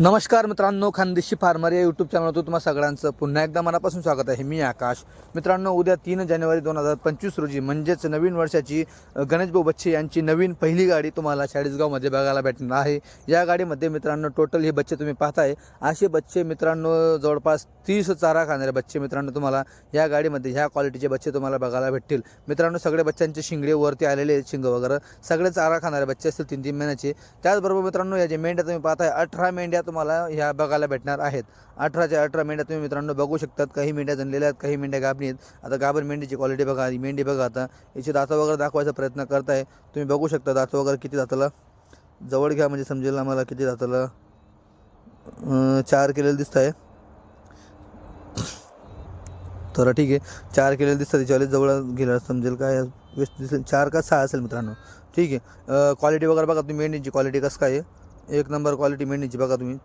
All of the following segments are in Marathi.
नमस्कार मित्रांनो खानदेशी फार्मर या यूट्यूब चॅनलवर तुम्हा सगळ्यांचं पुन्हा एकदा मनापासून स्वागत आहे. मी आकाश. मित्रांनो उद्या तीन जानेवारी दोन हजार पंचवीस रोजी म्हणजेच नवीन वर्षाची अ, गणेशभाऊ बच्चे यांची नवीन पहिली गाडी तुम्हाला चाळीसगावमध्ये बघायला भेटणार आहे. या गाडीमध्ये मित्रांनो टोटल हे बच्चे तुम्ही पाहताय. असे बच्चे मित्रांनो जवळपास तीस चारा खाणारे बच्चे मित्रांनो तुम्हाला या गाडीमध्ये ह्या क्वालिटीचे बच्चे तुम्हाला बघायला भेटतील. मित्रांनो सगळे बच्चांचे शिंगडे वरती आलेले आहेत शिंग वगैरे. सगळे चारा खाणारे बच्चे असतील तीन तीन महिन्याचे. त्याचबरोबर मित्रांनो या जे मेंढ्या तुम्ही पाहताय अठरा मेंढ्या तुम्हाला ह्या बघायला भेटणार आहेत. अठराच्या अठरा मेंढ्या तुम्ही मित्रांनो बघू शकतात. काही मेंढ्या जनलेल्या आहेत काही मेंढ्या गाभणी आहेत आता गाभण मेंढीची क्वालिटी बघा ही मेंढी बघा आता. याची दाता वगैरे दाखवायचा प्रयत्न करताय. तुम्ही बघू शकता दात वगैरे किती दाताला. जवळ घ्या म्हणजे समजेल आम्हाला किती दाताला. चार केलेलं दिसत आहे तर ठीक आहे. चार केलेलं दिसतं त्याच्यावाले जवळ गेलं समजेल काय वेस्ट दिसेल. चार का सहा असेल मित्रांनो. ठीक आहे. क्वालिटी वगैरे बघा तुम्ही मेंढीची क्वालिटी कसं काय आहे. एक नंबर क्वालिटी मेंढीची बघा तुम्ही.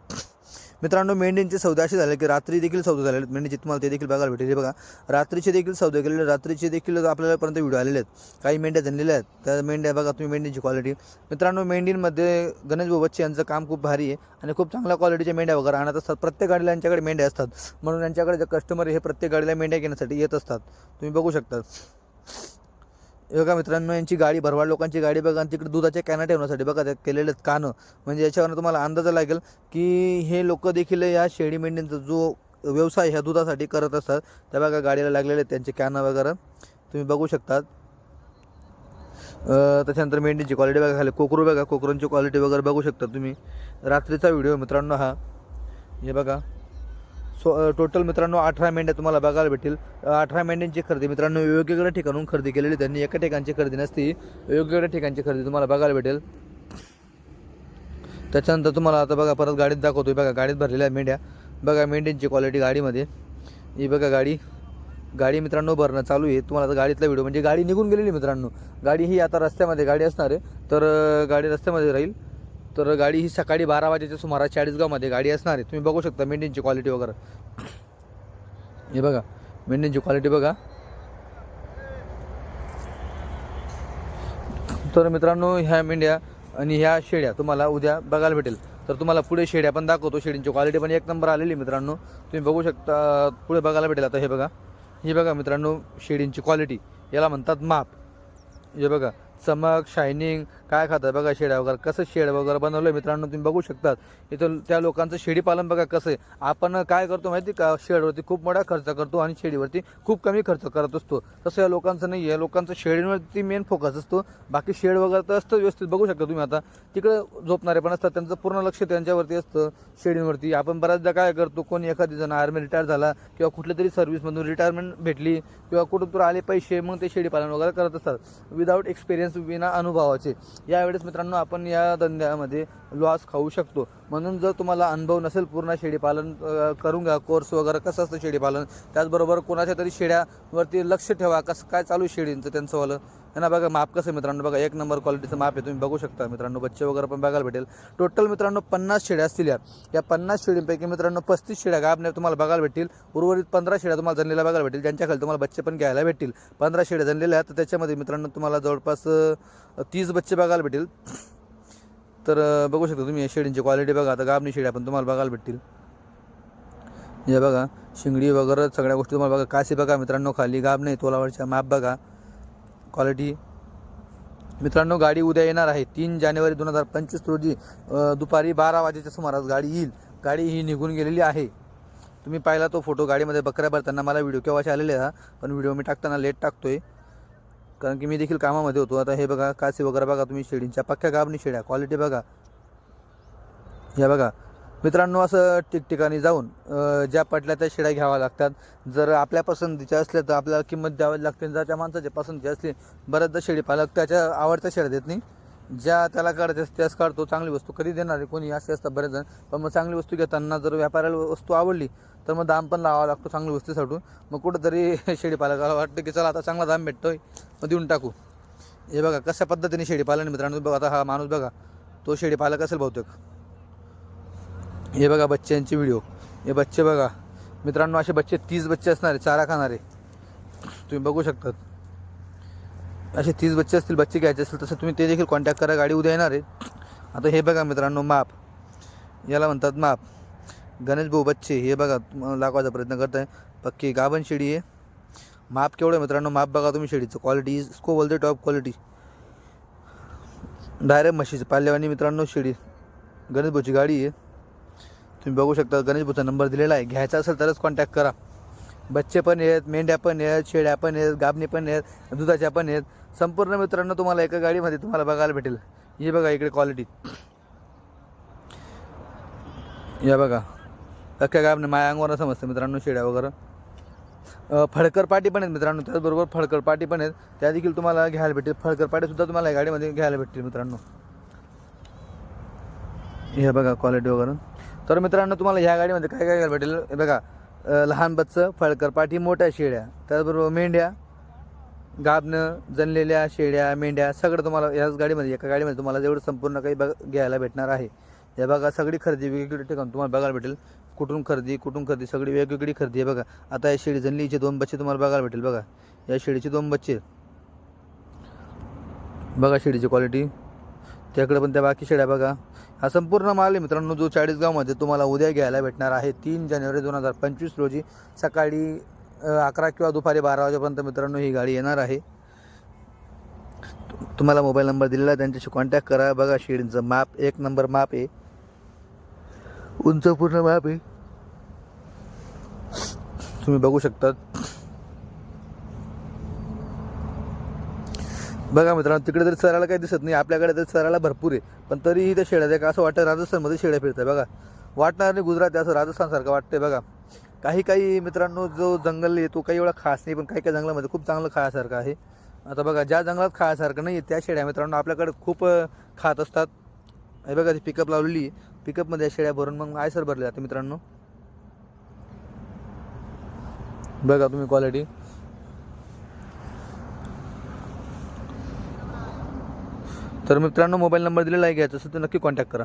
मित्रांनो मेंढींचे सौदे असे झाले की रात्री देखील सौदे झाले आहेत. मेंढीचे तुम्हाला ते देखील बघायला भेटेल. बघा रात्रीचे देखील सौदे केलेले रात्रीचे देखील आपल्यालापर्यंत व्हिडिओ आलेले आहेत. काही मेंढ्या झालेल्या आहेत. त्या मेंढ्या बघा तुम्ही मेंढीची क्वालिटी मित्रांनो मेंढींमध्ये गणेश भाऊ बच्चे यांचं काम खूप भारी आहे आणि खूप चांगल्या क्वालिटीच्या मेंढ्या वगैरे आणत असतात. प्रत्येक गाडीला यांच्याकडे मेंढ्या असतात. म्हणून यांच्याकडे जे कस्टमर हे प्रत्येक गाडीला मेंढ्या घेण्यासाठी येत असतात. तुम्ही बघू शकता. हे बघा मित्रांनो यांची गाडी भरवाड लोकांची गाडी बघा आणि तिकडे दुधाच्या कॅना ठेवण्यासाठी बघा त्यात केलेले आहेत कानं. म्हणजे याच्यावरनं तुम्हाला अंदाज लागेल की हे लोक देखील या शेळी मेंढींचा जो व्यवसाय ह्या दुधासाठी करत असतात त्या बघा गाडीला लागलेले आहेत त्यांचे कॅनं वगैरे. तुम्ही बघू शकतात. त्याच्यानंतर मेंढीची क्वालिटी बघा खाली कोकरू बघा कोकरूंची क्वालिटी वगैरे बघू शकता तुम्ही. रात्रीचा व्हिडिओ मित्रांनो हा. हे बघा. सो टोटल मित्रांनो अठरा मेंढ्या तुम्हाला बघायला भेटेल अठरा मेंढ्यांची खरेदी मित्रांनो वेगवेगळ्या ठिकाणून खरेदी केलेली त्यांनी एका ठिकाणची खरेदी नसती वेगवेगळ्या ठिकाणची खरेदी तुम्हाला बघायला भेटेल. त्याच्यानंतर तुम्हाला आता बघा परत गाडीत दाखवतो बघा गाडीत भरलेल्या मेंढ्या. बघा मेंढ्यांची क्वालिटी गाडीमध्ये. ही बघा गाडी गाडी मित्रांनो भरणं चालू आहे. तुम्हाला आता गाडीतला व्हिडिओ म्हणजे गाडी निघून गेलेली मित्रांनो. गाडी ही आता रस्त्यामध्ये गाडी असणार आहे. तर गाडी रस्त्यामध्ये राहील. तर गाडी ही सकाळी बारा वाजेच्या सुमारास चाळीसगावमध्ये गाडी असणार आहे. तुम्ही बघू शकता मेंढींची क्वालिटी वगैरे. हे बघा मेंढींची क्वालिटी बघा. तर मित्रांनो ह्या मेंढ्या आणि ह्या शेड्या तुम्हाला उद्या बघायला भेटेल. तर तुम्हाला पुढे शेड्या पण दाखवतो. शेडींची क्वालिटी पण एक नंबर आलेली मित्रांनो. तुम्ही बघू शकता पुढे बघायला भेटेल. आता हे बघा. हे बघा मित्रांनो शेडींची क्वालिटी याला म्हणतात माप. हे बघा. चमक शायनिंग काय खातं बघा शेड्या वगैरे कसं शेड वगैरे बनवलं मित्रांनो तुम्ही बघू शकतात. इथं त्या लोकांचं शेळीपालन बघा कसं आहे. आपण काय करतो माहिती का? शेडवरती खूप मोठा खर्च करतो आणि शेडीवरती खूप कमी खर्च करत असतो. तसं या लोकांचं नाही आहे लोकांचं शेडीवरती मेन फोकस असतो. बाकी शेड वगैरे तर असतं व्यवस्थित बघू शकता तुम्ही आता. तिकडे झोपणारे पण असतात त्यांचं पूर्ण लक्ष त्यांच्यावरती असतं शेडींवरती आपण बऱ्याचदा काय करतो कोणी एखादी जण आर्मी रिटायर झाला किंवा कुठल्या तरी सर्व्हिसमधून रिटायरमेंट भेटली किंवा कुठून तर आले पैसे मग ते शेडी पालन वगैरे करत असतात. विदाऊट एक्सपिरियन्स विना अनुभवाचे. यावेळेस मित्रांनो आपण या धंद्यामध्ये लॉस खाऊ शकतो. म्हणून जर तुम्हाला अनुभव नसेल पूर्ण शेळीपालन करून घ्या कोर्स वगैरे कसं असतं शेळीपालन त्याचबरोबर कोणाच्या तरी शेळ्यावरती लक्ष ठेवा कसं काय चालू आहे शेळींचं त्यांचं वालं है ना बघा माप कसं मित्रांनो बघा एक नंबर क्वालिटीचं माप आहे तुम्ही बघू शकता मित्रांनो बच्चे वगैरे पण बघायला भेटेल. टोटल मित्रांनो पन्नास शेळ्या असतील या. या पन्नास शेळींपैकी मित्रांनो पस्तीस शेळ्या गाबने तुम्हाला बघायला भेटतील. उर्वरित पंधरा शेळ्या तुम्हाला जनलेल्या बघायला भेटेल ज्यांच्याखाली तुम्हाला बच्चे पण घ्यायला भेटतील. पंधरा शेळ्या जनलेल्या आहेत तर त्याच्यामध्ये मित्रांनो तुम्हाला जवळपास तीस बच्चे बघायला भेटेल. तर बघू शकता तुम्ही या शेळींची क्वालिटी बघा. आता गाबणी शेड्या पण तुम्हाला बघायला भेटतील. हे बघा शिंगडी वगैरे सगळ्या गोष्टी तुम्हाला बघा. काशी बघा मित्रांनो खाली गाब नाही तोलावरच्या माप बघा. क्वालिटी मित्रांनो गाडी उद्या येणार आहे तीन जानेवारी दोन हजार पंचवीस रोजी. दुपारी बारा वाजेच्या सुमारास गाडी येईल. गाडी ही निघून गेलेली आहे. तुम्ही पाहिला तो फोटो गाडीमध्ये बकऱ्या भरताना मला व्हिडिओ केव्हाशी आलेले हा पण व्हिडिओ मी टाकताना लेट टाकतोय. कारण की मी देखील कामामध्ये होतो. आता हे बघा कासे वगैरे बघा तुम्ही शेडींच्या पक्क्या गाबणी शेड्या क्वालिटी बघा. या बघा मित्रांनो असं ठिकठिकाणी जाऊन ज्या पटल्या त्या शेड्या घ्याव्या लागतात. जर आपल्या पसंतीच्या असल्या तर आपल्याला किंमत द्यावी लागते जर त्या माणसाच्या पसंतीची असली बऱ्याचदा शेळी पालक त्याच्या आवडत्या शेड्या देत नाही. ज्या त्याला काढायच्या त्याच काढतो चांगली वस्तू कधी देणार आहे कोणी असे असतात बरेच जण. पण मग चांगली वस्तू घेताना जर व्यापाऱ्याला वस्तू आवडली तर मग दाम पण लावावा लागतो चांगली वस्तू साठून. मग कुठंतरी शेळी पालकाला वाटतं की चला आता चांगला दाम भेटतोय मग देऊन टाकू. हे बघा कशा पद्धतीने शेळी पालन मित्रांनो बघा आता हा माणूस बघा तो शेळी पालक असेल बहुतेक. हे बघा बच्च्यांचे व्हिडिओ. हे बच्चे बघा मित्रांनो असे बच्चे तीस बच्चे असणारे चारा खाणारे. तुम्ही बघू शकतात. असे तीस बच्चे असतील बच्चे घ्यायचे असतील तसं तुम्ही ते देखील कॉन्टॅक्ट करा गाडी उद्या येणार आहे. आता हे बघा मित्रांनो माप. याला म्हणतात माप. गणेश भाऊ बच्चे हे बघा दाखवायचा प्रयत्न करत आहे पक्की गाभण शेळी आहे. माप केवढं आहे मित्रांनो? माप बघा तुम्ही शेळीचं क्वालिटी इसको बोलते टॉप क्वालिटी डायरेक्ट म्हशीचं पाल्यावानी मित्रांनो शेळी गणेश भाऊची गाडी आहे. तुम्ही बघू शकता गणेश भाऊचा नंबर दिलेला आहे. घ्यायचा असेल तरच कॉन्टॅक्ट करा. बच्चे पण आहेत मेंढ्या पण आहेत शेळ्या पण आहेत गाबणी पण आहेत दुधाच्या पण आहेत. संपूर्ण मित्रांनो तुम्हाला एका गाडीमध्ये तुम्हाला बघायला भेटेल. ही बघा इकडे क्वालिटी या बघा. अख्ख्या गाबने माया अंगवर समजतं मित्रांनो शेड्या वगैरे. फडकर पाटी पण आहेत मित्रांनो त्याचबरोबर फडकर पाटी पण आहेत. त्या देखील तुम्हाला घ्यायला भेटेल. फडकर पाटीसुद्धा तुम्हाला या गाडीमध्ये घ्यायला भेटतील मित्रांनो. हे बघा क्वालिटी वगैरे. तर मित्रांनो तुम्हाला ह्या गाडीमध्ये काय काय घ्यायला भेटेल? बघा लहान बच्चं फळकर पाठी मोठ्या शेळ्या त्याचबरोबर मेंढ्या गाबणं जनलेल्या शेळ्या मेंढ्या सगळं तुम्हाला याच गाडीमध्ये एका गाडीमध्ये तुम्हाला जेवढं संपूर्ण काही बघ घ्यायला भेटणार आहे. या बघा सगळी खरेदी वेगवेगळी ठिकाण तुम्हाला बघायला भेटेल. कुठून खरेदी कुठून खरेदी सगळी वेगवेगळी खरेदी आहे बघा. आता या शेळी जनलीचे दोन बच्चे तुम्हाला बघायला भेटेल बघा. या शेळीचे दोन बच्चे. बघा शेळीची क्वालिटी त्याकडे पण त्या बाकी शेळ्या बघा. हा संपूर्ण माल आहे मित्रांनो जो चाळीसगावमध्ये तुम्हाला उद्या घ्यायला भेटणार आहे तीन जानेवारी दोन हजार पंचवीस रोजी. सकाळी अकरा किंवा दुपारी बारा वाजेपर्यंत मित्रांनो ही गाडी येणार आहे. तुम्हाला मोबाईल नंबर दिलेला आहे त्यांच्याशी कॉन्टॅक्ट करा. बघा शेडींचं माप एक नंबर माप आहे. उंच पूर्ण माप आहे. तुम्ही बघू शकता बघा मित्रांनो तिकडे तरी चरायला काही दिसत नाही. आपल्याकडे तरी चरायला भरपूर आहे. पण तरीही त्या शेळ्या का असं वाटतं राजस्थानमध्ये शेळ्या फिरतात बघा. वाटणार नाही गुजरात आहे असं राजस्थानसारखं वाटतंय. बघा. काही काही मित्रांनो जो जंगल आहे तो काही एवढा खास नाही पण काही काही जंगलामध्ये खूप चांगलं खायासारखं आहे. आता बघा ज्या जंगलात खायासारखं नाही त्या शेळ्या मित्रांनो आपल्याकडे खूप खात असतात. हे बघा ती पिकअप लावलेली पिकअपमध्ये या शेळ्या भरून मग आयसर भरले जाते मित्रांनो. बघा तुम्ही क्वालिटी तर मित्रांनो मोबाईल नंबर दिलेला आहे घ्यायचं असेल तर नक्की कॉन्टॅक्ट करा.